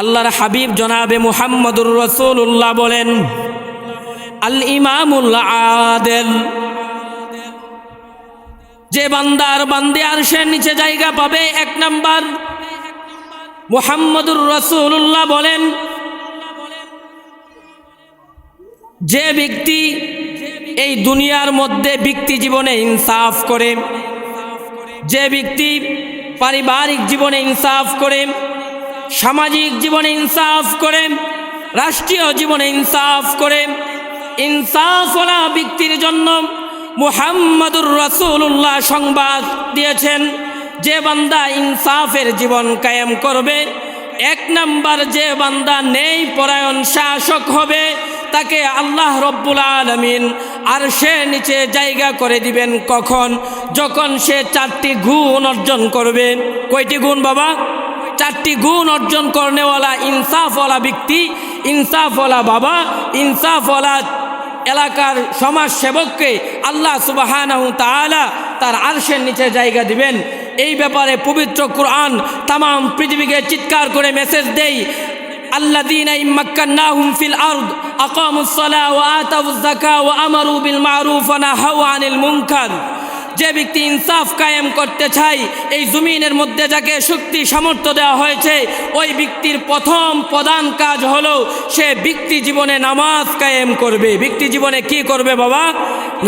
আল্লাহর হাবিব জনাবে মুহাম্মদুর রসুল্লাহ বলেন আল ইমামুল আদেল। যে বান্দার বান্দে আর সে নিচে জায়গা পাবে, এক নাম্বার। মুহাম্মদুর রসুল্লাহ বলেন, যে ব্যক্তি এই দুনিয়ার মধ্যে ব্যক্তি জীবনে ইনসাফ করে, যে ব্যক্তি পারিবারিক জীবনে ইনসাফ করে সামাজিক জীবনে ইনসাফ করে, রাষ্ট্রীয় জীবনে ইনসাফ করে ইনসাফলা ব্যক্তির জন্য মুহাম্মদুর রসুল্লাহ সংবাদ দিয়েছেন, যে বান্দা ইনসাফের জীবন কায়েম করবে, এক নাম্বার যে বান্দা নেই পরায়ণ শাসক হবে, তাকে আল্লাহ রব্বুল আলমিন আর সে নিচে জায়গা করে দিবেন কখন? যখন সে চারটি গুণ অর্জন করবে। কয়টি গুণ বাবা? চারটি গুণ অর্জন করনেওয়ালা ইনসাফওয়ালা ব্যক্তি ইনসাফওয়ালা বাবা ইনসাফওয়ালা এলাকার সমাজ সেবককে আল্লাহ সুবাহানাহু তাআলা তার আরশের নিচে জায়গা দিবেন এই ব্যাপারে পবিত্র কোরআন তাম পৃথিবীকে চিৎকার করে মেসেজ দেই الذين إن مكناهم في الأرض أقاموا الصلاة وآتوا الزكاة وأمروا بالمعروف ونهوا عن المنكر যে ব্যক্তি ইনসাফ কায়েম করতে চায়, এই জমিনের মধ্যে যাকে শক্তি, সামর্থ্য দেওয়া হয়েছে, ওই ব্যক্তির প্রথম প্রধান কাজ হলো সে ব্যক্তি জীবনে নামাজ কায়েম করবে। ব্যক্তি জীবনে কি করবে বাবা?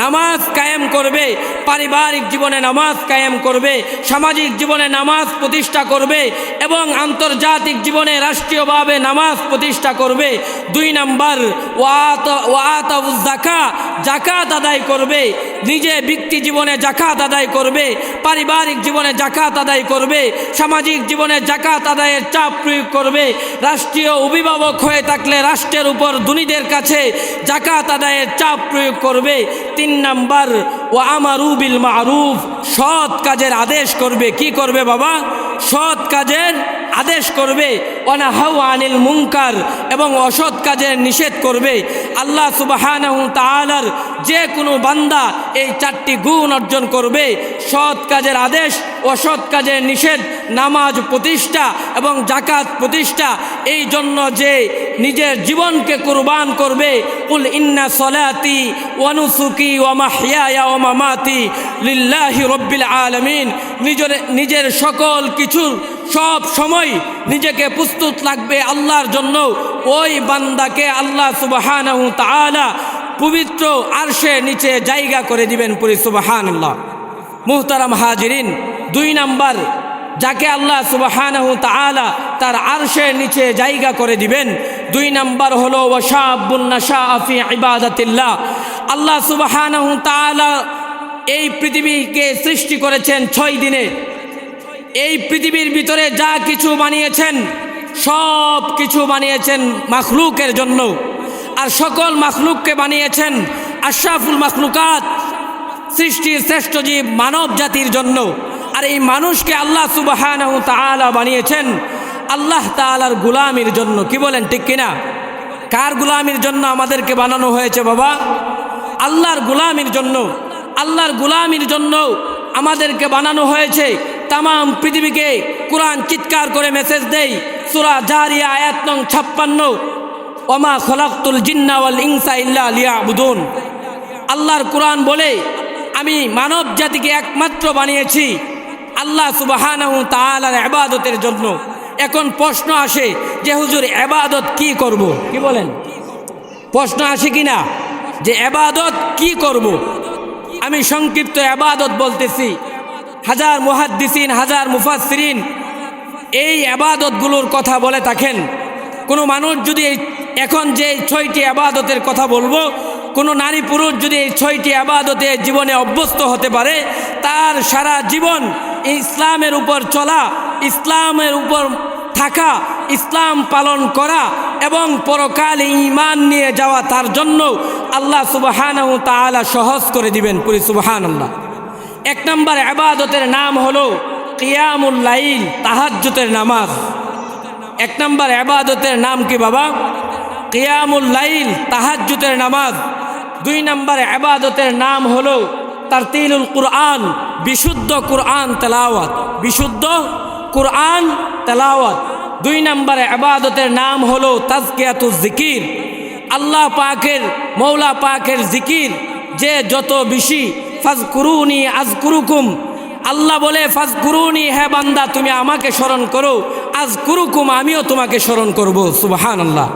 নামাজ কায়েম করবে, পারিবারিক জীবনে নামাজ কায়েম করবে, সামাজিক জীবনে নামাজ প্রতিষ্ঠা করবে এবং আন্তর্জাতিক জীবনে রাষ্ট্রীয়ভাবে নামাজ প্রতিষ্ঠা করবে। দুই নাম্বার, ওয়াত ওয়াত জাকা জাকাত আদায় করবে, নিজে ব্যক্তি জীবনে জাকাত আদায় করবে, পারিবারিক জীবনে জাকাত আদায় করবে, সামাজিক জীবনে জাকাত আদায়ের চাপ প্রয়োগ করবে, রাষ্ট্রীয় অভিভাবক হয়ে থাকলে রাষ্ট্রের উপর দুনিদের কাছে জাকাত আদায়ের চাপ প্রয়োগ করবে। তিন নাম্বার ও আমার বিল মারুফ, সৎ কাজের আদেশ করবে। কি করবে বাবা? সৎ কাজের আদেশ করবে অনাহাউ আনিল মুঙ্কার এবং অসৎ কাজের নিষেধ করবে। আল্লাহ সুবাহানাহু তাআলার যে কোনো বান্দা এই চারটি গুণ অর্জন করবে। সৎ কাজের আদেশ, অসৎ কাজের নিষেধ, নামাজ প্রতিষ্ঠা এবং জাকাত প্রতিষ্ঠা, এই জন্য যে নিজের জীবনকে কুরবান করবে উল ইন্না সলাতি ওয়ানুসুকি ওয়ামাহিয়া ওয়ামামাতি লিল্লাহি রব্বিল আলমিন। নিজের নিজের সকল কিছুর সব সময় নিজেকে প্রস্তুত লাগবে আল্লাহর জন্য। ওই বান্দাকে আল্লাহ সুবাহানাহু তাআলা পবিত্র আরশে নিচে জায়গা করে দিবেন পুরি সুবাহান আল্লাহ মুহতারাম হাজিরিন, দুই নাম্বার, যাকে আল্লাহ সুবাহানাহু তাআলা তার আরশের নিচে জায়গা করে দিবেন। দুই নাম্বার হলো ওয়াশাবুন্নাশা আফি ইবাদাতিল্লাহ। আল্লাহ সুবাহানাহু তাআলা এই পৃথিবীকে সৃষ্টি করেছেন ছয় দিনে। এই পৃথিবীর ভিতরে যা কিছু বানিয়েছেন, সব কিছু বানিয়েছেন মাখলুকের জন্য। আর সকল মাখলুককে বানিয়েছেন আশরাফুল মাখলুকাত, সৃষ্টির শ্রেষ্ঠ জীব মানব জাতির জন্য। আর এই মানুষকে আল্লাহ সুবাহ তাআলা বানিয়েছেন আল্লাহ তাআলার গুলামির জন্য। কি বলেন, ঠিক কিনা? কার গুলামির জন্য আমাদেরকে বানানো হয়েছে বাবা? আল্লাহর গুলামির জন্য। আল্লাহর গুলামির জন্য আমাদেরকে বানানো হয়েছে তাম পৃথিবীকে কোরআন চিৎকার করে মেসেজ দেই। সুরা জারিয়া আয়াত নং ছাপ্পান্ন, ওমা খলাক্তুল জিন্নাওয়াল ইংসা ইল্লা লিয়া বুদুন আল্লাহর কোরআন বলে, আমি মানব জাতিকে একমাত্র বানিয়েছি আল্লাহ সুবাহানাহু তাআলার ইবাদতের জন্য। এখন প্রশ্ন আসে যে, হুজুর এবাদত কি করব? কি বলেন? প্রশ্ন আসে কি না? যে এবাদত কি করব? আমি সংক্ষিপ্ত এবাদত বলতেছি। হাজার মুহাদ্দিসিন, হাজার মুফাসসিরিন এই আবাদতগুলোর কথা বলে থাকেন। কোনো মানুষ যদি এখন যে ছয়টি আবাদতের কথা বলব, কোনো নারী পুরুষ যদি এই ছয়টি আবাদতে জীবনে অভ্যস্ত হতে পারে, তার সারা জীবন ইসলামের উপর চলা, ইসলামের উপর থাকা, ইসলাম পালন করা এবং পরকালে ইমান নিয়ে যাওয়া তার জন্য আল্লাহ সুবাহানাহু তাআলা সহজ করে দিবেন। পুরি সুবাহান আল্লাহ এক নম্বর আবাদতের নাম হলো কিয়ামুল লাইল তাহাজ্জুতের নামাজ। এক নম্বর আবাদতের নাম কি বাবা? কিয়ামুল লাইল তাহাজ্জুতের নামাজ। দুই নম্বর আবাদতের নাম হলো তারতিলুল কুরআন, বিশুদ্ধ কুরআন তেলাওয়াত। বিশুদ্ধ কুরআন তেলাওয়াত। দুই নম্বরে আবাদতের নাম হলো তাজকিয়াতু জিকির। আল্লাহ পাকের, মৌলা পাকের জিকির, যে যত বেশি ফাজ কুরুনি আজ কুরুকুম আল্লাহ বলে, ফাজকুরুনি, হে বান্দা, তুমি আমাকে স্মরণ করো। আজ কুরুকুম আমিও তোমাকে স্মরণ করব। সুবাহান আল্লাহ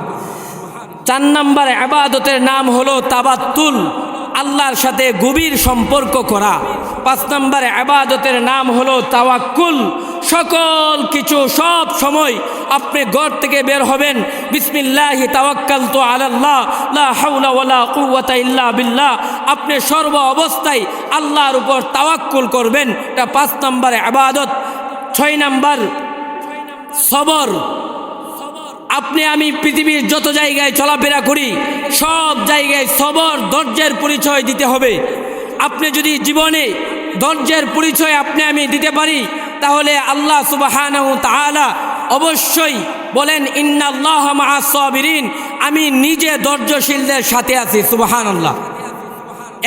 চার নম্বর আবাদতের নাম হলো তাবাত্তুল, আল্লাহর সাথে গভীর সম্পর্ক করা। পাঁচ নম্বর আবাদতের নাম হলো তাওয়াক্কুল সকল কিছু সব সময় আপনি ঘর থেকে বের হবেন। বিসমিল্লাহ তাওয়াক্কাল তো আল্লাহ লা হাওলা ওয়ালা কুওয়াতা ইল্লা বিল্লাহ। আপনি সর্ব অবস্থায় আল্লাহর উপর তাওয়াক্কুল করবেন। এটা পাঁচ নম্বরে আবাদত। ছয় নম্বর সবর। আপনি আমি পৃথিবীর যত জায়গায় চলাফেরা করি, সব জায়গায় সবর, ধৈর্যের পরিচয় দিতে হবে। আপনি যদি জীবনে ধৈর্যের পরিচয় আপনি আমি দিতে পারি তাহলে আল্লাহ সুবাহান অবশ্যই বলেন, ইন্নাল্লাহ মাহাসবিরিন আমি নিজে ধৈর্যশীলদের সাথে আছি সুবাহান আল্লাহ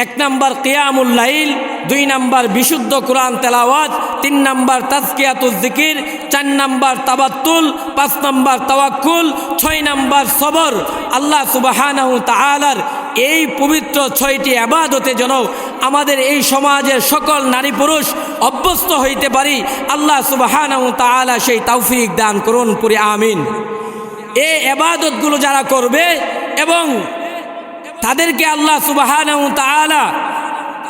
এক নম্বর কিয়ামুল্লাইল দুই নম্বর বিশুদ্ধ কোরআন তেলাওয়াত, তিন নম্বর তাজকিয়াতুল জিকির, চার নম্বর তাবাত্তুল, পাঁচ নম্বর তাওয়াক্কুল, ছয় নম্বর সবর। আল্লাহ সুবাহানাহু তাআলার এই পবিত্র ছয়টি আবাদতে যেন আমাদের এই সমাজের সকল নারী পুরুষ অভ্যস্ত হইতে পারি, আল্লাহ সুবাহানাহু তাআলা সেই তৌফিক দান করুন, পুরি আমিন। এই এবাদতগুলো যারা করবে এবং তাদেরকে আল্লাহ সুবাহান তাআলা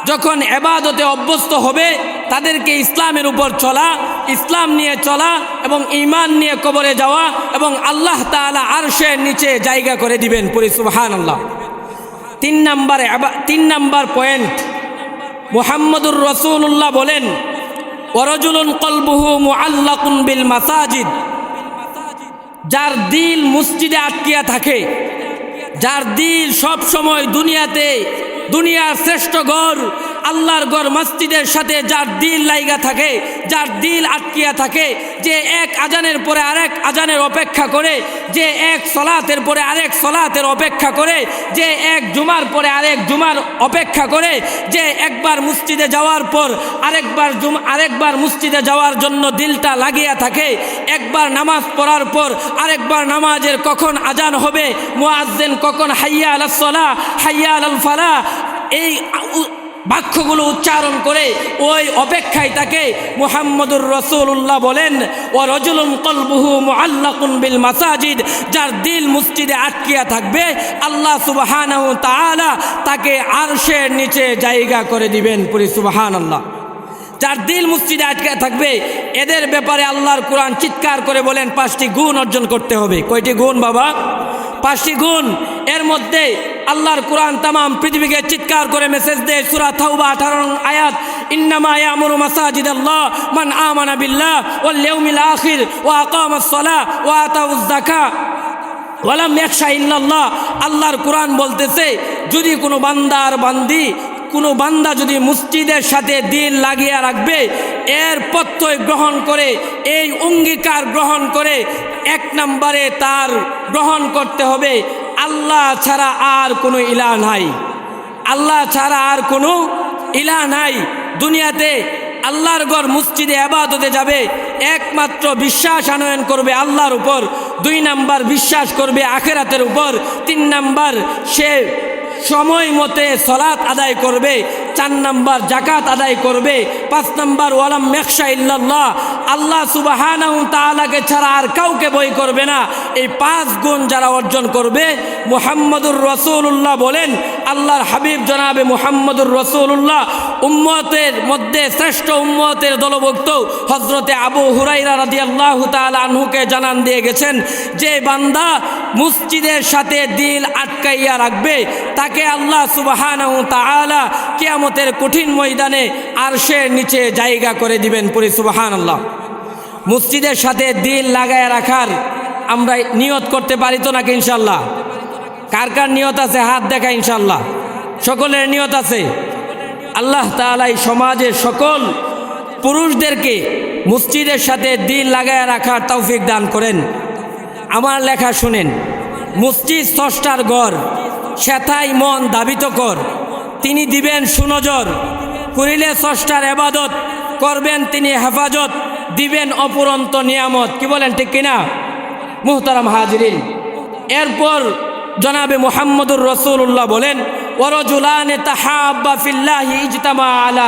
যখন এবাদতে অভ্যস্ত হবে, তাদেরকে ইসলামের উপর চলা, ইসলাম নিয়ে চলা এবং ইমান নিয়ে কবরে যাওয়া এবং আল্লাহ তাআলা আরশের নিচে জায়গা করে দিবেন, পুরি সুবাহান আল্লাহ তিন নম্বরে তিন নম্বর পয়েন্ট মুহাম্মদুর রসুল্লাহ বলেন, ওরজুলুন কলবুহু মুআল্লাকুন বিল মাসাজিদ। যার দিল মসজিদে আটকিয়া থাকে, যার দিল সব সময় দুনিয়াতে, দুনিয়ার শ্রেষ্ঠ গড় আল্লাহর গড় মসজিদের সাথে যার দিল লাইগা থাকে, যার দিল আটকিয়া থাকে, যে এক আজানের পরে আরেক আজানের অপেক্ষা করে, যে এক সলাতের পরে আরেক সলাতের অপেক্ষা করে, যে এক জুমার পরে আরেক জুমার অপেক্ষা করে, যে একবার মসজিদে যাওয়ার পর আরেকবার জুম, আরেকবার মসজিদে যাওয়ার জন্য দিলটা লাগিয়া থাকে, একবার নামাজ পড়ার পর আরেকবার নামাজের কখন আজান হবে, মুয়াজ্জেন কখন হাইয়া আলাল সলা হাইয়া আলাল ফালা এই বাক্যগুলো উচ্চারণ করে ওই অপেক্ষায় তাকে মুহাম্মদুর রসুল্লাহ বলেন ও রজুলুন কলবুহু মুআল্লাকুন বিল মাসাজিদ যার দিল মসজিদে আটকিয়া থাকবে, আল্লাহ সুবহানাহু তাআলা তাকে আরশের নিচে জায়গা করে দিবেন পুরি সুবহান আল্লাহ যার দিল মসজিদে আটকে থাকবে, এদের ব্যাপারে আল্লাহর কোরআন চিৎকার করে বলেন, পাঁচটি গুণ অর্জন করতে হবে। কয়টি গুণ বাবা? পাঁচটি গুণ। এর মধ্যে আল্লাহর কোরআন তামাম পৃথিবীকে চিৎকার করে মেসেজ দেয়, সুরা থাউবা আঠারো আয়াত বিল্লাহ আল্লাহর কোরআন বলতেছে, যদি কোনো বান্দার বান্দি, কোনো বান্দা যদি মসজিদের সাথে দিল লাগিয়ে রাখবে, এর প্রত্যয় গ্রহণ করে, এই অঙ্গীকার গ্রহণ করে, এক নম্বরে তার গ্রহণ করতে হবে। আল্লাহ ছাড়া আর কোনো ইলা নাই। আল্লাহ ছাড়া আর কোনো ইলা নাই। দুনিয়াতে আল্লাহর গড় মসজিদে আবাদতে যাবে, একমাত্র বিশ্বাস আনয়ন করবে আল্লাহর উপর, দুই নাম্বার বিশ্বাস করবে আখেরাতের উপর, তিন নাম্বার সে সময় মতে সলাৎ আদায় করবে, চার নাম্বার জাকাত আদায় করবে, পাঁচ নাম্বার ওয়ালাম মেকশা ইল্লাল্লাহ, আল্লাহ সুবাহানাউ তাআলাকে ছাড়া আর কাউকে বই করবে না। এই পাঁচ গুণ যারা অর্জন করবে, মুহাম্মদুর রসুল্লাহ বলেন, আল্লাহর হাবিব জনাবে মুহাম্মদুর রসুল্লাহ উম্মতের মধ্যে শ্রেষ্ঠ উম্মতের দলভুক্ত হজরতে আবু হুরাইরা রাদি আল্লাহ আনহুকে জানান দিয়ে গেছেন, যে বান্দা মসজিদের সাথে দিল আটকাইয়া রাখবে। তাকে আল্লাহ সুবাহানাউ তাআলা কেয়ামতের কঠিন ময়দানে আরশের নিচে জায়গা করে দিবেন পুরি সুবাহান আল্লাহ মসজিদের সাথে দিল লাগায় রাখার আমরা নিয়ত করতে পারি তো নাকি ইনশাল্লাহ কার কার নিয়ত আছে? হাত দেখা ইনশাল্লাহ সকলের নিয়ত আছে। আল্লাহ তাআলা এই সমাজের সকল পুরুষদেরকে মসজিদের সাথে দিল লাগায় রাখার তৌফিক দান করেন। আমার লেখা শুনেন। মসজিদ স্রষ্টার গড়, সেথাই মন দাবিত কর। তিনি দিবেন সুনজর, করিলে স্রষ্টার এবাদত, করবেন তিনি হেফাজত, দিবেন অপুরন্ত নিয়ামত। কি বলেন, ঠিক কিনা? মুহতারাম হাজরিন। এরপর জনাবে মোহাম্মদুর রসুল্লাহ বলেন, ওরজুলানে আলা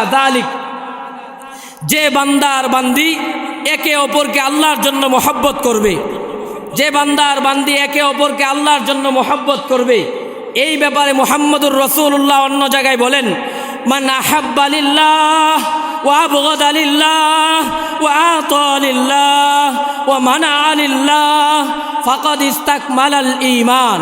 যে বান্দার বান্দি একে অপরকে আল্লাহর জন্য মোহাব্বত করবে। যে বান্দার বান্দি একে অপরকে আল্লাহর জন্য মোহাব্বত করবে, এই ব্যাপারে মোহাম্মদুর রসুল্লাহ অন্য জায়গায় বলেন, মান আহাব্বালিল্লাহ ও আবগদ আলিল্লাহ ও আতলিল্লাহ ও মানা আলিল্লাহ ফকদ ইস্তাকমাল আল ইমান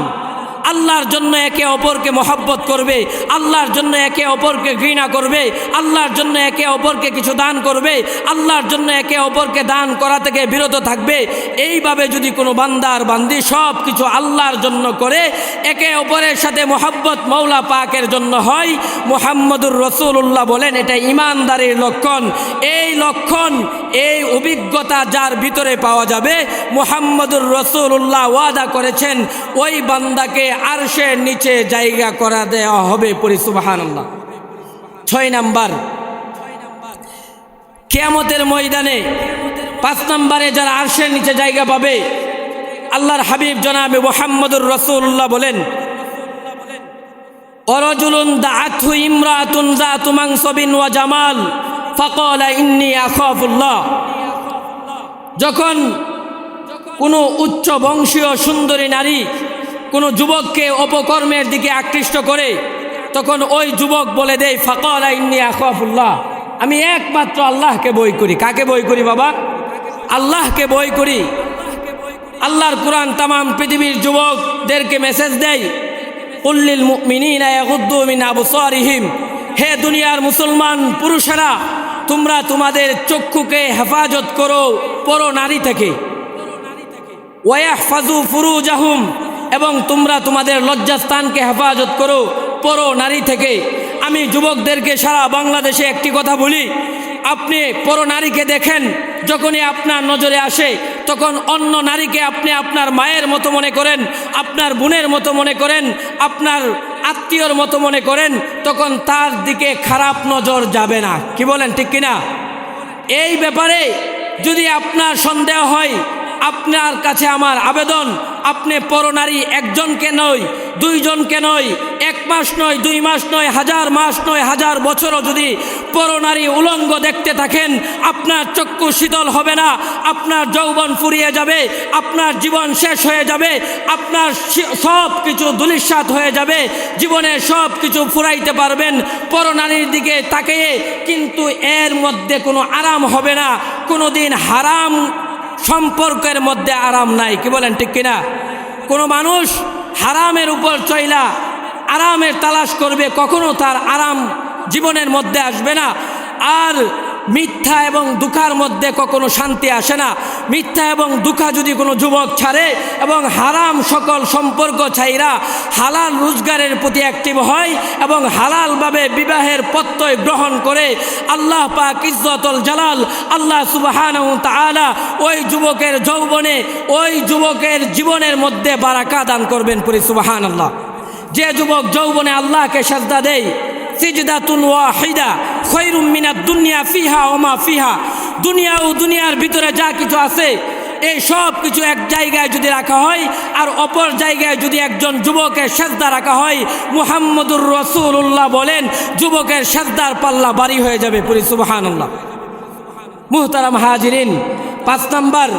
আল্লাহর জন্য একে অপরকে মহব্বত করবে, আল্লাহর জন্য একে অপরকে ঘৃণা করবে, আল্লাহর জন্য একে অপরকে কিছু দান করবে, আল্লাহর জন্য একে অপরকে দান করা থেকে বিরত থাকবে। এইভাবে যদি কোনো বান্দার বান্দি সব কিছু আল্লাহর জন্য করে, একে অপরের সাথে মোহাব্বত মৌলা পাকের জন্য হয়। মোহাম্মদুর রসুল্লাহ বলেন, এটা ইমানদারির লক্ষণ। এই লক্ষণ এই অভিজ্ঞতা যার ভিতরে পাওয়া যাবে, মোহাম্মদুর রসুল্লাহ ওয়াদা করেছেন, ওই বান্দাকে আরশের নিচে জায়গা করা দেওয়া হবে পরিসুবাহান ছয় নাম্বার, কেয়ামতের ময়দানে পাঁচ নম্বরে যারা আরশের নিচে জায়গা পাবে, আল্লাহর হাবিব জনাবে মোহাম্মদুর রসুল্লাহ বলেন, অরজুলুন দাআতহু ইমরাতুন যাতু মানসাবিন ওয়া জামাল ইন্নী যখন কোনো উচ্চ বংশীয় সুন্দরী নারী কোনো যুবককে অপকর্মের দিকে আকৃষ্ট করে, তখন ওই যুবক বলে দেয়, ফাকালা ইন্নি আখাফুল্লাহ। আমি একমাত্র আল্লাহকে বই করি। কাকে বই করি বাবা? আল্লাহকে বই করি। আল্লাহর কোরআন তামাম পৃথিবীর যুবকদেরকে মেসেজ দেয় উল্লিল মিন হে দুনিয়ার মুসলমান পুরুষেরা তোমরা তোমাদের চক্ষুকে হেফাজত করো, পরো নারী থেকে। ওয়াহ ফাজু ফুরু জাহুম এবং তোমরা তোমাদের লজ্জাস্থানকে হেফাজত করো, পরো নারী থেকে। আমি যুবকদেরকে সারা বাংলাদেশে একটি কথা বলি, আপনি পর নারীকে দেখেন, যখনই আপনার নজরে আসে, তখন অন্য নারীকে আপনি আপনার মায়ের মতো মনে করেন, আপনার বোনের মতো মনে করেন, আপনার আত্মীয়র মতো মনে করেন, তখন তার দিকে খারাপ নজর যাবে না। কি বলেন, ঠিক কিনা? এই ব্যাপারে যদি আপনার সন্দেহ হয়, আপনার কাছে আমার আবেদন, আপনি পরনারী একজনকে নয়, দুইজনকে নয় এক মাস নয়, দুই মাস নয়, হাজার মাস নয়, হাজার বছরও যদি পরনারী উলঙ্গ দেখতে থাকেন, আপনার চক্ষু শীতল হবে না, আপনার যৌবন ফুরিয়ে যাবে, আপনার জীবন শেষ হয়ে যাবে, আপনার সব কিছু দুলিশ্বাত হয়ে যাবে, জীবনে সব কিছু ফুরাইতে পারবেন পরনারীর দিকে তাকিয়ে কিন্তু এর মধ্যে কোনো আরাম হবে না কোনো দিন হারাম সম্পর্কের মধ্যে আরাম নাই, কি বলেন ঠিক কিনা? কোনো মানুষ হারামের উপর চইলা আরামের তালাশ করবে, কখনো তার আরাম জীবনের মধ্যে আসবে না। আর মিথ্যা এবং দুঃখার মধ্যে কখনো শান্তি আসে না। মিথ্যা এবং দুঃখা যদি কোনো যুবক ছাড়ে এবং হারাম সকল সম্পর্ক ছাইরা হালাল রোজগারের প্রতি অ্যাক্টিভ হয় এবং হালালভাবে বিবাহের প্রত্যয় গ্রহণ করে, আল্লাহ পাক ইজ্জতুল জালাল, আল্লাহ সুবাহান তাআলা ওই যুবকের যৌবনে, ওই যুবকের জীবনের মধ্যে বারাকা দান করবেন পরি সুবাহান আল্লাহ যে যুবক যৌবনে আল্লাহকে সাজদা দেয়, সিজদাতুন ওয়াহিদা খৈরুম মিনাদ দুনিয়া ফিহা ওমা ফিহা। দুনিয়া ও দুনিয়ার ভিতরে যা কিছু আছে, এই সব কিছু এক জায়গায় যদি রাখা হয়, আর অপর জায়গায় যদি একজন যুবকের সাজদা রাখা হয়, মুহাম্মদুর রসুল্লাহ বলেন, যুবকের সাজদার পাল্লা বাড়ি হয়ে যাবে পুরি সুবাহান্লাহ মুহতারাম হাজিরিন, পাঁচ নম্বর,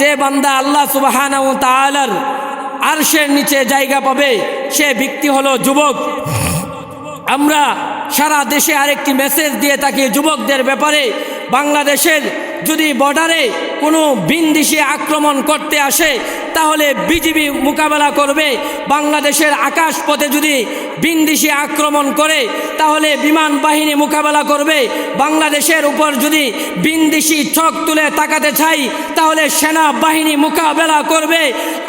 যে বান্দা আল্লাহ সুবাহান তালার আরশের নিচে জায়গা পাবে, সে ব্যক্তি হলো যুবক। আমরা সারা দেশে আরেকটি মেসেজ দিয়ে থাকি যুবকদের ব্যাপারে। বাংলাদেশের যদি বর্ডারে কোনো বিন্দিশে আক্রমণ করতে আসে তাহলে বিজিবি মোকাবেলা করবে। বাংলাদেশের আকাশ পথে যদি বিন্দিসি আক্রমণ করে, তাহলে বিমান বাহিনী মোকাবেলা করবে। বাংলাদেশের উপর যদি বিন্দিসি চোখ তুলে তাকাতে চাই, তাহলে সেনা বাহিনী মোকাবেলা করবে।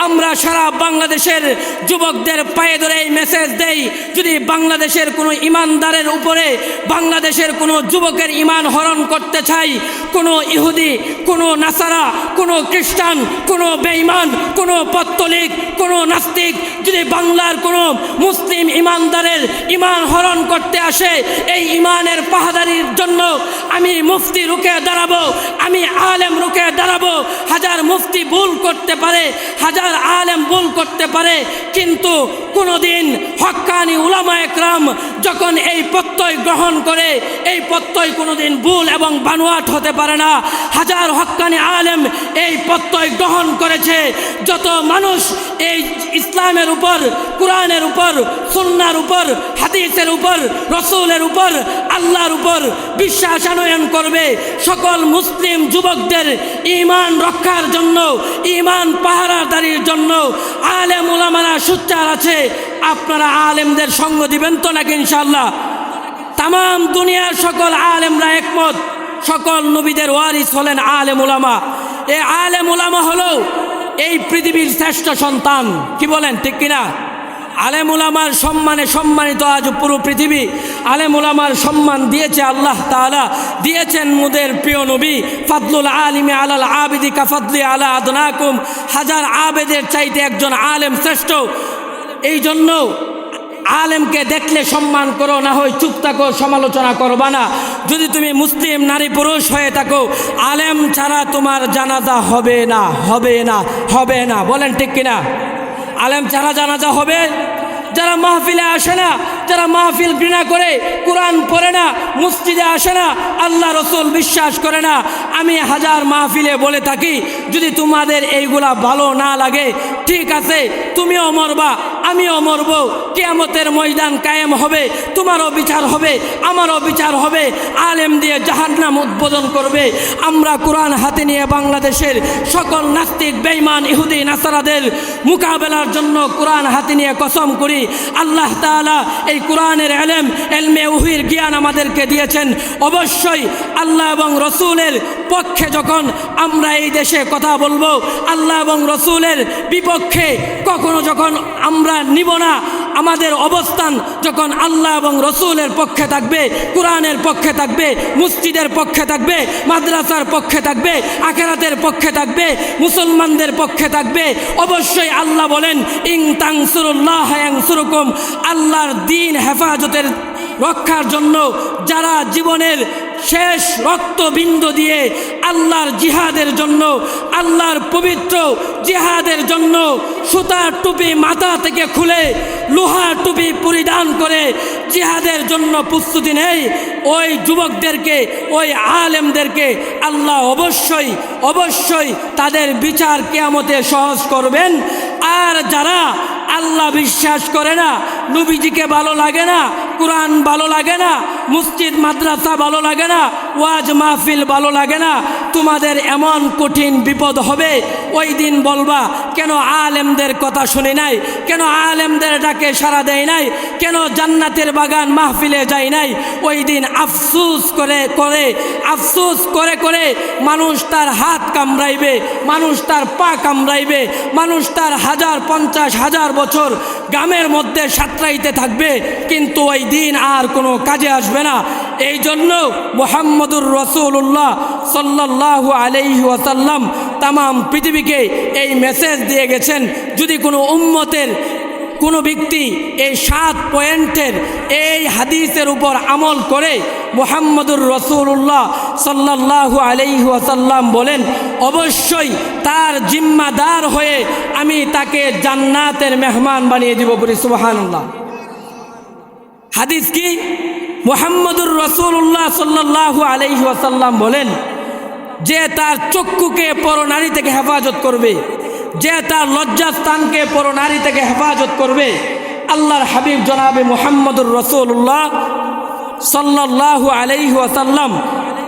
আমরা সারা বাংলাদেশের যুবকদের পায়ে ধরে এই মেসেজ দেই, যদি বাংলাদেশের কোনো ইমানদারের উপরে বাংলাদেশের কোনো যুবকের ইমান হরণ করতে চাই, কোনো ইহুদি, কোনো নাসারা, কোনো খ্রিস্টান, কোনো বেঈমান কোনো পত্তলিক, কোনো নাস্তিক যদি বাংলার কোনো মুসলিম ইমানদারের ইমান হরণ করতে আসে, এই ইমানের পাহাদারির জন্য আমি মুফতি রুখে দাঁড়াবো, আমি আলেম রুখে দাঁড়াবো। হাজার মুফতি ভুল করতে পারে, হাজার আলেম ভুল করতে পারে, কিন্তু কোনোদিন হক্কানি উলামা একরাম যখন এই প্রত্যয় গ্রহণ করে, এই প্রত্যয় কোনোদিন ভুল এবং বানোয়াট হতে পারে না। হাজার হক্কানি আলেম এই প্রত্যয় গ্রহণ করেছে। যত মানুষ এই ইসলামের উপর, কোরআনের উপর, সুন্নার উপর, হাদিসের উপর, রসুলের উপর, আল্লাহর উপর বিশ্বাস আনয়ন করবে। সকল মুসলিম যুবকদের ইমান রক্ষার জন্য ইমান পাহারাদারির জন্য আলেম ওলামারা সুচ্চার আছে। আপনারা আলেমদের সঙ্গ দিবেন তো নাকি ইনশাল্লাহ তাম দুনিয়ার সকল আলেমরা একমত। সকল নবীদের ওয়ারিস হলেন আলে উলামা। এ আলে উলামা হলো এই পৃথিবীর শ্রেষ্ঠ সন্তান। কি বলেন, ঠিক কিনা? আলেম উলামার সম্মানে সম্মানিত আজ পুরো পৃথিবী আলেম উলামার সম্মান দিয়েছে আল্লাহ তাআলা। দিয়েছেন মুদের প্রিয় নবী ফাদলুল আলিমে আলাল আবিদি কাফাদলি আলা আদনাকুম। হাজার আবেদের চাইতে একজন আলেম শ্রেষ্ঠ। এই জন্য আলেমকে দেখলে সম্মান করো, না হয় চুপ থাকো, সমালোচনা করবা না। যদি তুমি মুসলিম নারী পুরুষ হয়ে থাকো, আলেম ছাড়া তোমার জানাজা হবে না হবে না হবে না। বলেন ঠিক কিনা? আলেম ছাড়া জানাজা হবে? যারা মাহফিলে আসে না, যারা মাহফিল ঘৃণা করে, কোরআন পড়ে না, মসজিদে আসে না, আল্লাহ রসুল বিশ্বাস করে না। আমি হাজার মাহফিলে বলে থাকি, যদি তোমাদের এইগুলা ভালো না লাগে, ঠিক আছে, তুমিও মরবা। আমিও মরব। কেয়ামতের ময়দান কায়েম হবে, তোমারও বিচার হবে, আমারও বিচার হবে। আলেম দিয়ে জাহান্নাম উদ্বোধন করবে। আমরা কোরআন হাতে নিয়ে বাংলাদেশের সকল নাস্তিক, বেঈমান, ইহুদি, নাসারাদের মোকাবেলার জন্য কোরআন হাতে নিয়ে কসম করি। আল্লাহ তাআলা এই কোরআনের এলেম এলমে উহির জ্ঞান আমাদেরকে দিয়েছেন। অবশ্যই আল্লাহ এবং রসুলের পক্ষে যখন আমরা এই দেশে কথা বলব, আল্লাহ এবং রসুলের বিপক্ষে কখনো যখন আমরা নিব না। আমাদের অবস্থান যখন আল্লাহ এবং রসুলের পক্ষে থাকবে, কোরআনের পক্ষে থাকবে, মসজিদের পক্ষে থাকবে, মাদ্রাসার পক্ষে থাকবে, আখেরাতের পক্ষে থাকবে, মুসলমানদের পক্ষে থাকবে, অবশ্যই আল্লাহ বলেন, ইং তাংসুরুল্লাহ সুরকম আল্লাহর দিন হেফাজতের রক্ষার জন্য যারা জীবনের শেষ রক্তবিন্দু দিয়ে আল্লাহর জিহাদের জন্য, আল্লাহর পবিত্র জিহাদের জন্য সুতার টুপি মাথা থেকে খুলে, লোহার টুপি পরিধান করে জিহাদের জন্য প্রস্তুতি নেই। ওই যুবকদেরকে, ওই আলেমদেরকে আল্লাহ অবশ্যই অবশ্যই তাদের বিচার কেয়ামতে সহজ করবেন। আর যারা আল্লাহ বিশ্বাস করে না, নবীজিকে ভালো লাগে না কোরআন ভালো লাগে না মসজিদ মাদ্রাসা ভালো লাগে না ওয়াজ মাহফিল ভালো লাগে না তোমাদের এমন কঠিন বিপদ হবে, ওই দিন বলবা, কেন আলেমদের কথা শুনি নাই? কেন আলেমদের ডাকে সাড়া দেয় নাই? কেন জান্নাতের বাগান মাহফিলে যায় নাই? ওই দিন আফসুস করে করে, আফসুস করে করে মানুষ তার হাত কামড়াইবে, মানুষ তার পা কামড়াইবে, মানুষ তার হাজার, পঞ্চাশ, হাজার বছর গ্রামের মধ্যে সাঁতরাইতে থাকবে, কিন্তু ওই দিন আর কোনো কাজে আসবে না। এই জন্য মোহাম্মদুর রসুল্লাহ সাল্লাহ আলাইহি ওয়াসাল্লাম তাম পৃথিবীকে এই মেসেজ দিয়ে গেছেন, যদি কোনো উম্মতের কোনো ব্যক্তি এই সাত পয়েন্টের এই হাদিসের উপর আমল করে মোহাম্মদুর রসুল্লাহ সাল্লাহ আলাইহি ওয়াসাল্লাম বলেন, অবশ্যই তার জিম্মাদার হয়ে আমি তাকে জান্নাতের মেহমান বানিয়ে দিব বলি সুবাহান্লাহ হাদিস কি? মোহাম্মদুর রসুল্লাহ সাল্লাহ আলাইহি ওয়াসাল্লাম বলেন, যে তার চক্ষুকে পরনারী থেকে হেফাজত করবে, যে তার লজ্জাস্থানকে পরনারী থেকে হেফাজত করবে, আল্লাহর হাবিব জনাবে মোহাম্মদুর রসুল্লাহ সাল্লাহ আলাইহি ওয়াসাল্লাম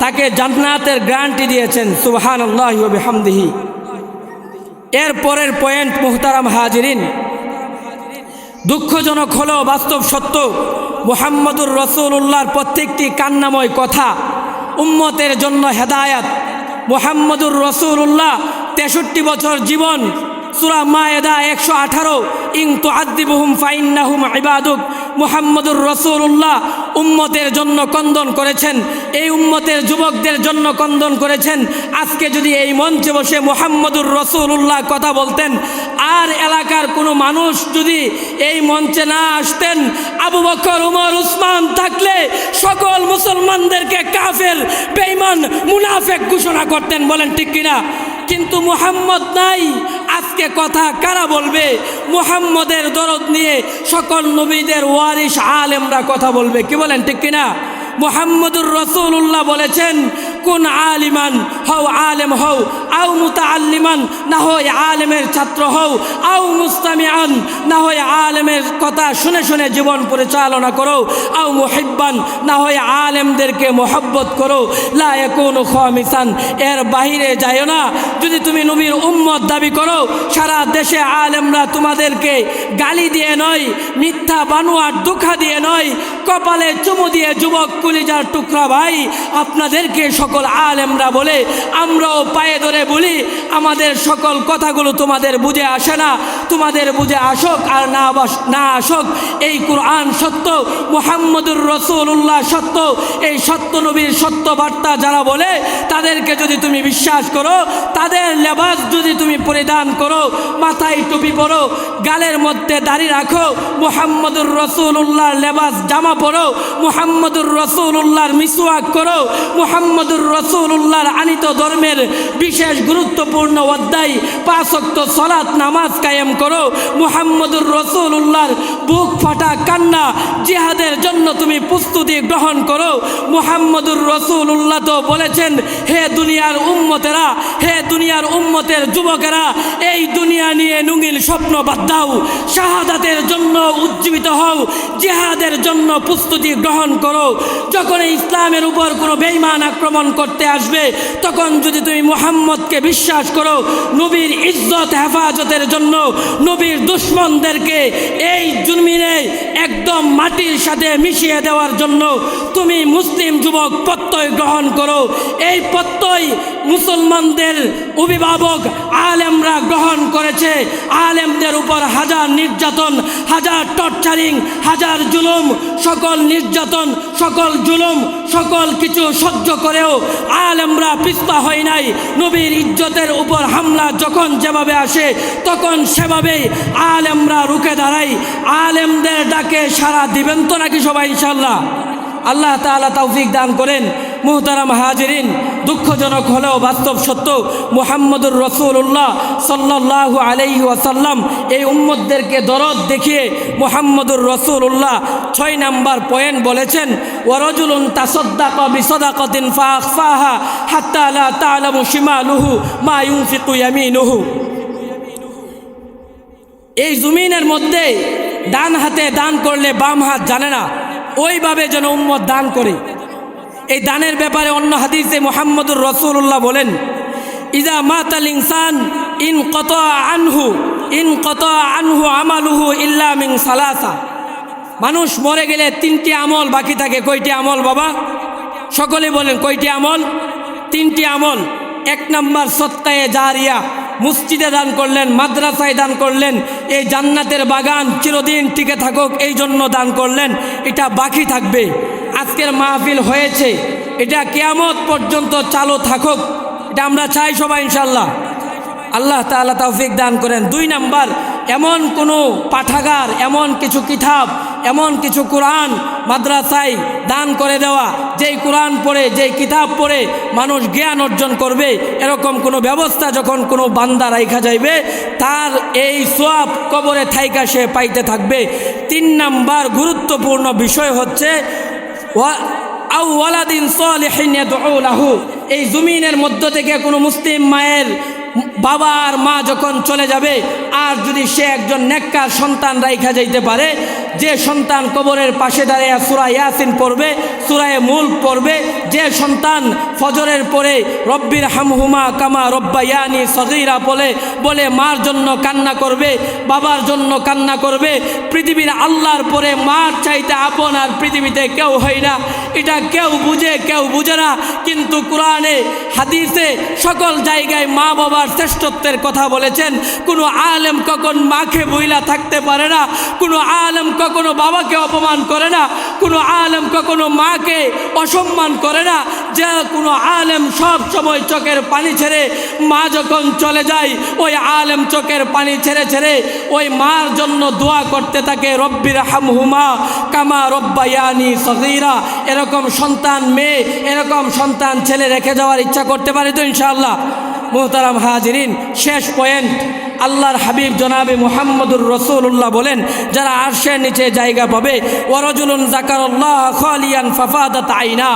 তাকে জান্নাতের গ্রান্টি দিয়েছেন সুবহান আল্লাহ হামদিহি এর পরের পয়েন্ট, মুহতারাম হাজিরিন, দুঃখজনক হলেও বাস্তব সত্য মোহাম্মদুর রসুল্লাহর প্রত্যেকটি কান্নাময় কথা উম্মতের জন্য হেদায়াত। মোহাম্মদুর রসুল্লাহ তেষট্টি বছর জীবন, সুরা মায়েদা একশো আঠারো ইং তো আদিবহুম ফাইন্নাহুম ইবাদুক। রসুল রসুল্লাহ উম্মতের জন্য কন্দন করেছেন, এই উম্মতের যুবকদের জন্য কন্দন করেছেন। আজকে যদি এই মঞ্চে বসে মোহাম্মদুর রসুল্লাহ কথা বলতেন, আর এলাকার কোনো মানুষ যদি এই মঞ্চে না আসতেন, আবু বকর, উমর, উসমান থাকলে সকল মুসলমানদেরকে কাফের, বেঈমান, মুনাফেক ঘোষণা করতেন বলেন ঠিক কিনা? কিন্তু মুহাম্মদ নাই আজকে কথা কারা বলবে? মুহাম্মদের দরদ নিয়ে সকল নবীদের ওয়ারিস আলেমরা কথা বলবে। কি বলেন, ঠিক কিনা? মোহাম্মদুর রসুল্লাহ বলেছেন কোন আলিমান হও, আলেম হও, আও মুতাআল্লিমান, না হয় আলেমের ছাত্র হও, আও মুস্তামিআন, না হয় আলেমের কথা শুনে শুনে জীবন পরিচালনা করো, আও মুহিব্বান, না হয় আলেমদেরকে মোহব্বত করো। লা ইয়াকুনু খামিসান, এর বাহিরে যাইও না। যদি তুমি নবীর উম্মত দাবি করো, সারা দেশে আলেমরা তোমাদেরকে গালি দিয়ে নয়, মিথ্যা বানুয়ার দুঃখা দিয়ে নয়, কপালে চুমু দিয়ে যুবক কুলিজার টুকরা ভাই, আপনাদেরকে সকল আলেমরা বলে, আমরাও পায়ে ধরে বলি, আমাদের সকল কথাগুলো তোমাদের বুঝে আসে না, তোমাদের বুঝে আসক আর না না আসক। এই কোরআন সত্য, মুহাম্মদুর রসুল্লাহ সত্য, এই সত্য নবীর সত্য বার্তা যারা বলে, তাদেরকে যদি তুমি বিশ্বাস করো, তাদের লেবাস যদি তুমি পরিধান করো, মাথায় টুপি পরো গালের মধ্যে দাড়ি রাখো, মুহাম্মদুর রসুল্লাহর লেবাস জামা পরো, মুহাম্মদুর রসুল্লাহর মিসওয়াক করো, মুহাম্মদুর রসুল্লাহর আনিত ধর্মের বিশেষ গুরুত্বপূর্ণ অধ্যায় পাঁচক্ত সলাৎ নামাজ কায়েম করো, মুহাম্মদুর রসুল্লাহর বুক ফাটা কান্না জিহাদের জন্য তুমি প্রস্তুতি গ্রহণ করো, মুহাম্মদুর রসুল্লাহ তো বলেছেন, হে দুনিয়ার উম্মতেরা, হে দুনিয়ার উম্মতের যুবকেরা, এই দুনিয়া নিয়ে নুঙ্গিল স্বপ্ন বাদ দাও, শাহাদাতের জন্য উজ্জীবিত হও, জেহাদের জন্য প্রস্তুতি গ্রহণ করো। যখন ইসলামের উপর কোনো বেইমান আক্রমণ করতে আসবে, তখন যদি তুমি মোহাম্মদকে বিশ্বাস করো, নবীর ইজ্জত, হেফাজতের জন্য নবীর দুশ্মনদেরকে এই জুলমিনে একদম মাটির সাথে মিশিয়ে দেওয়ার জন্য তুমি মুসলিম যুবক প্রত্যয় গ্রহণ করো। এই প্রত্যয় মুসলমানদের অভিভাবক আলেমরা গ্রহণ করেছে। আলেমদের উপর হাজার নির্যাতন, হাজার টর্চারিং, হাজার জুলুম, সকল নির্যাতন, সকল জুলুম, সকল কিছু সহ্য করেও আলেমরা পিস্তা হয় নাই। নবীর ইজ্জতের উপর হামলা যখন যেভাবে আসে, তখন সেভাবেই আলেমরা রুখে দাঁড়াই আলেমদের ডাকে সারা দিবেন তো নাকি সবাই ইনশাল্লাহ আল্লাহ তাআলা তৌফিক দান করেন। মুহতারাম হাজিরিন, দুঃখজনক হলেও বাস্তব সত্য, মুহাম্মদুর রসুল্লাহ সাল্লাল্লাহু আলাইহি ওয়াসাল্লাম এই উম্মতদেরকে দরদ দেখিয়ে মুহাম্মদুর রসুল্লাহ ছয় নাম্বার পয়েন্ট বলেছেন ওয়ারজুলুন তাসাদ্দাক ইয়ামিনুহু। এই জমিনের মধ্যে ডান হাতে দান করলে বাম হাত জানে না। ওইভাবে যেন উম্মত দান করে। এই দানের ব্যাপারে অন্য হাদিসে মোহাম্মদুর রসুল্লাহ বলেন ইজা মাতাল ইনসান ইন কত আনহু, ইন কত আনহু আমালুহু ইল্লা মিন সালাসা। মানুষ মরে গেলে তিনটি আমল বাকি থাকে। কয়টি আমল বাবা? সকলে বলেন কয়টি আমল? তিনটি আমল। এক নম্বর সত্তায়ে জারিয়া। মসজিদে দান করলেন, মাদ্রাসায় দান করলেন, এই জান্নাতের বাগান চিরদিন টিকে থাকুক, এই জন্য দান করলেন, এটা বাকি থাকবে। আজকের মাহফিল হয়েছে, এটা কেয়ামত পর্যন্ত চালু থাকুক, এটা আমরা চাই সবাই ইনশাল্লাহ আল্লাহ তাআলা তৌফিক দান করেন। দুই নাম্বার, এমন কোনো পাঠাগার, এমন কিছু কিতাব এমন কিছু কোরআন মাদ্রাসায় দান করে দেওয়া, যেই কোরআন পড়ে, যেই কিতাব পড়ে মানুষ জ্ঞান অর্জন করবে, এরকম কোনো ব্যবস্থা যখন কোনো বান্দা রাইখা যাইবে, তার এই সোয়াব কবরে থাইকা সে পাইতে থাকবে। তিন নাম্বার গুরুত্বপূর্ণ বিষয় হচ্ছে আউ ওয়ালাদিন সলিহিন এই জমিনের মধ্য থেকে কোনো মুসলিম মায়ের বাবা আর মা যখন চলে যাবে, আর যদি সে একজন নেককার সন্তান রাইখা যাইতে পারে, যে সন্তান কবরের পাশে দাঁড়িয়ে সুরা ইয়াসিন পড়বে সুরায় মূল পড়বে, যে সন্তান ফজরের পরে রব্বির হামহুমা কামা রব্বায়ানি সগিরা বলে বলে মার জন্য কান্না করবে, বাবার জন্য কান্না করবে, পৃথিবীর আল্লাহর পরে মার চাইতে আপন আর পৃথিবীতে কেউ হয় না। এটা কেউ বুঝে কেউ বুঝে না। কিন্তু কোরআনে, হাদিসে সকল জায়গায় মা বাবার শ্রেষ্ঠত্বের কথা বলেছেন। কোনো আলেম কখন মাকে বইলা থাকতে পারে না। কোনো আলেম কখনো বাবাকে অপমান করে না। কোনো আলেম কখনো মাকে অসম্মান করে না। যে কোনো আলেম সব সময় চোখের পানি ছেড়ে মা যখন চলে যায়, ওই আলেম চোখের পানি ছেড়ে ছেড়ে ওই মার জন্য দোয়া করতে থাকে, রব্বির হামহুমা কামা রব্বায়ানি সগীরা। এরকম সন্তান মেয়ে, এরকম সন্তান ছেলে রেখে যাওয়ার ইচ্ছা করতে পারি তো ইনশাআল্লাহ। মোহতারাম হাজিরিন, শেষ পয়েন্ট। আল্লাহর হাবিব জনাবে মুহাম্মদুর রসুল্লাহ বলেন, যারা আরশের নিচে জায়গা পাবে ওরজুলুন জাকারুল্লাহ খালিয়ান ফাফাদাত আইনা।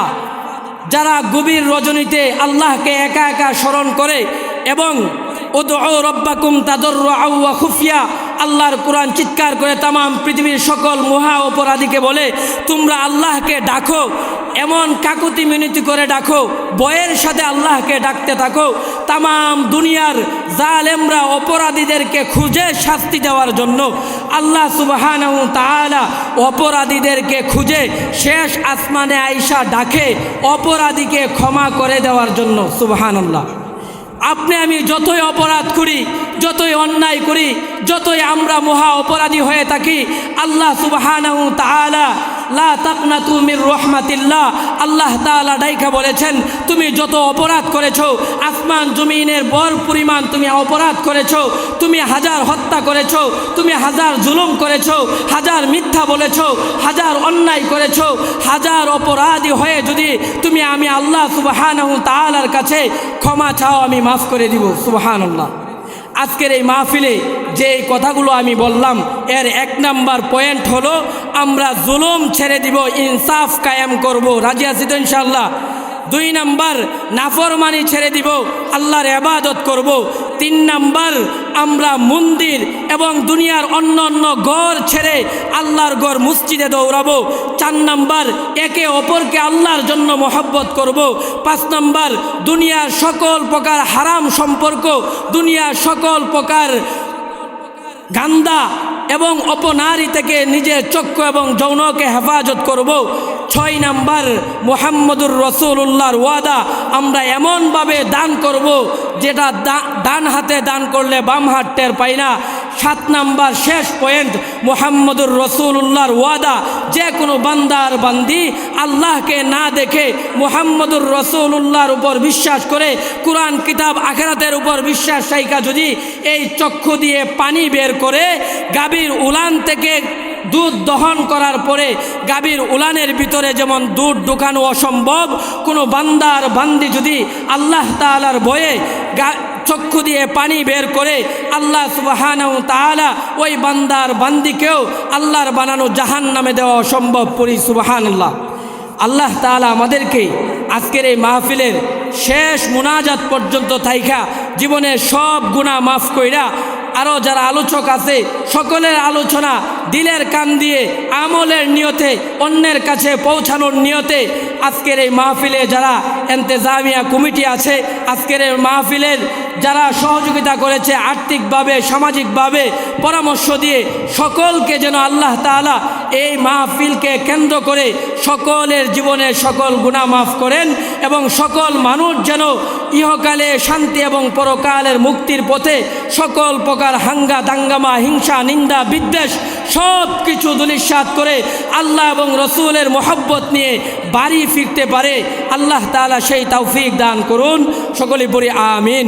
যারা গভীর রজনীতে আল্লাহকে একা একা স্মরণ করে এবং রব্বাকুম তাদর আউয়া খুফিয়া, আল্লাহর কোরআন চিৎকার করে তাম পৃথিবীর সকল মহা অপরাধীকে বলে, তোমরা আল্লাহকে ডাকো এমন কাকুতি মিনতি করে ডাকো, বয়ের সাথে আল্লাহকে ডাকতে থাকো, তামাম দুনিয়ার জালেমরা অপরাধীদেরকে খুঁজে শাস্তি দেওয়ার জন্য আল্লাহ সুবাহান তাআলা অপরাধীদেরকে খুঁজে শেষ আসমানে আইসা ডাকে অপরাধীকে ক্ষমা করে দেওয়ার জন্য সুবাহান আল্লাহ আপনি আমি যতই অপরাধ করি, যতই অন্যায় করি, যতই আমরা মহা অপরাধী হয়ে থাকি, আল্লাহ সুবাহানাহু তাআলা লা তাকনাতু মির রহমাতিল্লাহ। আল্লাহ তাআলা ডাইকা বলেছেন, তুমি যত অপরাধ করেছ, আসমান জমিনের বর পরিমাণ তুমি অপরাধ করেছ, তুমি হাজার হত্যা করেছ, তুমি হাজার জুলুম করেছ, হাজার মিথ্যা বলেছ, হাজার অন্যায় করেছ, হাজার অপরাধী হয়ে যদি তুমি আমি আল্লাহ সুবাহানাহু তাআলার কাছে ক্ষমা চাও, আমি মাফ করে দিব। সুবাহানাল্লাহ। আজকের এই মাহফিলে যে কথাগুলো আমি বললাম, এর এক নাম্বার পয়েন্ট হলো, আমরা জুলুম ছেড়ে দিব, ইনসাফ কায়েম করব। রাজি আছি ইনশাল্লাহ দুই নাম্বার নাফরমানি ছেড়ে দিব, আল্লাহর এবাদত করব। তিন নাম্বার আমরা মন্দির এবং দুনিয়ার অন্য অন্য গড় ছেড়ে আল্লাহর গড় মসজিদে দৌড়াবো। চার নাম্বার একে অপরকে আল্লাহর জন্য মহব্বত করব। পাঁচ নাম্বার দুনিয়ার সকল প্রকার হারাম সম্পর্ক, দুনিয়ার সকল প্রকার গান্দা এবং অপনারী থেকে নিজের চক্ষু এবং যৌনকে হেফাজত করব। ছয় নাম্বার, মোহাম্মদুর রসুল্লাহর ওয়াদা, আমরা এমনভাবে দান করব যেটা ডান হাতে দান করলে বাম হাত টের পাই না। সাত নাম্বার, শেষ পয়েন্ট, মোহাম্মদুর রসুল্লাহর ওয়াদা, যে কোনো বান্দার বান্দি আল্লাহকে না দেখে মোহাম্মদুর রসুল্লাহর উপর বিশ্বাস করে কোরআন, কিতাব, আখেরাতের উপর বিশ্বাস সাইকা যদি এই চক্ষু দিয়ে পানি বের করে গাভীর উলান থেকে দুধ দহন করার পরে গাভীর উলানের ভিতরে যেমন দুধ ঢুকানো অসম্ভব, কোনো বান্দার বান্দি যদি আল্লাহ তালার বয়ে গা, চক্ষু দিয়ে পানি বের করে আল্লাহ সুবাহানাউ তাআলা ওই বান্দার বান্দিকেও আল্লাহর বানানো জাহান নামে দেওয়া অসম্ভব পরি সুবাহান আল্লাহ আল্লাহ তাআলা আমাদেরকে আজকের এই মাহফিলের শেষ মুনাজাত পর্যন্ত থাইকা জীবনের সব গুণা মাফ কইরা আরও যারা আলোচক আছে, সকলের আলোচনা দিলের কান দিয়ে আমলের নিয়তে, অন্যের কাছে পৌঁছানোর নিয়তে আজকের এই মাহফিলে যারা এন্তেজামিয়া কমিটি আছে, আজকের এই মাহফিলের যারা সহযোগিতা করেছে আর্থিকভাবে, সামাজিকভাবে পরামর্শ দিয়ে সকলকে যেন আল্লাহ তাআলা এই মাহফিলকে কেন্দ্র করে সকলের জীবনের সকল গুণা মাফ করেন এবং সকল মানুষ যেন ইহকালে শান্তি এবং পরকালের মুক্তির পথে সকল প্রকার হাঙ্গা দাঙ্গামা হিংসা নিন্দা বিদ্বেষ সব কিছু দুলিশ্বাত করে আল্লাহ এবং রসুলের মোহব্বত নিয়ে বাড়ি ফিরতে পারে। আল্লাহ তালা সেই তৌফিক দান করুন। সকলে পড়ি আমিন।